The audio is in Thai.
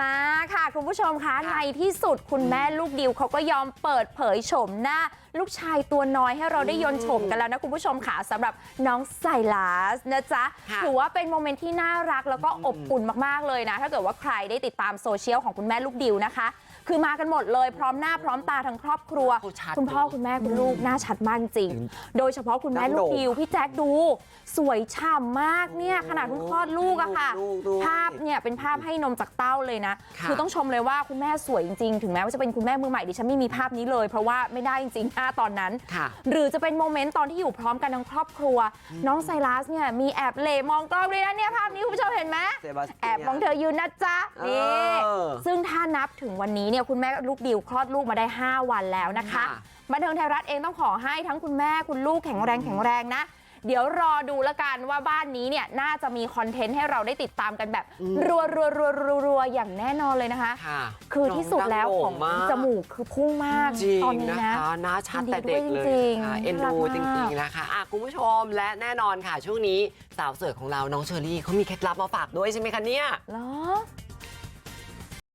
มาค่ะคุณผู้ชมคะในที่สุดคุณแม่ลูกดิวเขาก็ยอมเปิดเผยโฉมหน้าลูกชายตัวน้อยให้เราได้ยนต์ชมกันแล้วนะคุณผู้ชมค่ะสำหรับน้องไซลัสนะจ๊ะค่ะถือว่าเป็นโมเมนต์ที่น่ารักแล้วก็อบอุ่นมากๆเลยนะ ถ้าเกิดว่าใครได้ติดตามโซเชียลของคุณแม่ลูกดิวนะคะ คือมากันหมดเลยพร้อมหน้าพร้อมตาทั้งครอบครัวเขาชัดคุณพ่อคุณแม่คุณลูกหน้าชัดมากจริงโดยเฉพาะคุณแม่ลูกดิวพี่แจ๊คดูสวยฉ่ำมากเนี่ยขนาดเพิ่งคลอดลูกอะค่ะลูกด้วยภาพเนี่ยเป็นภาพให้นมจากเต้าเลยนะค่ะคือต้องชมเลยว่าคุณแม่สวยจริง ๆ ถึงแม้ว่าจะเป็นคุณแม่มือใหม่ดิฉันไม่มีภาพนี้เลย เพราะว่าไม่ได้จริงๆหน้าตอนนั้นค่ะหรือจะเป็นโมเมนต์ตอนที่อยู่พร้อมกันทั้งครอบครัว น้องไซรัสเนี่ยมีแอบเหลมองกล้องด้วยนะเนี่ยภาพนี้คุณผู้ชมเห็นไหมเซบาสเตียนแอบมองเธอยืนนะจ๊ะนี่เออซึ่งถ้า นับถึงวันนี้เนี่ยคุณแม่ลูกดิวคลอดลูกมาได้ 5 วันแล้วนะคะค่ะบันเทิงไทยรัฐเองต้องขอให้ทั้งคุณแม่คุณลูกแข็งแรงแข็งแรงนะ เดี๋ยวรอดูแล้วกันว่าบ้านนี้เนี่ยน่าจะมีคอนเทนต์ให้เราได้ติดตามกันแบบ รัวรัวรัวรัวรัวๆอย่างแน่นอนเลยนะคะค่ะคือที่สุดแล้วของน้ดัโด่มากจมูกคือพุ่งมากจริงตอนนี้นะนะคะหน้าชัดยินดีแต่เด็กด้วยเลยจริงๆค่ะเอ็นน่ารัดูกจมากริงๆนะคะอะคุณผู้ชมและแน่นอนค่ะช่วงนี้สาวสวยของเราน้องเชอรี่เขามีเคล็ดลับมาฝากด้วยใช่ไหมคะเนี่ยเหรอ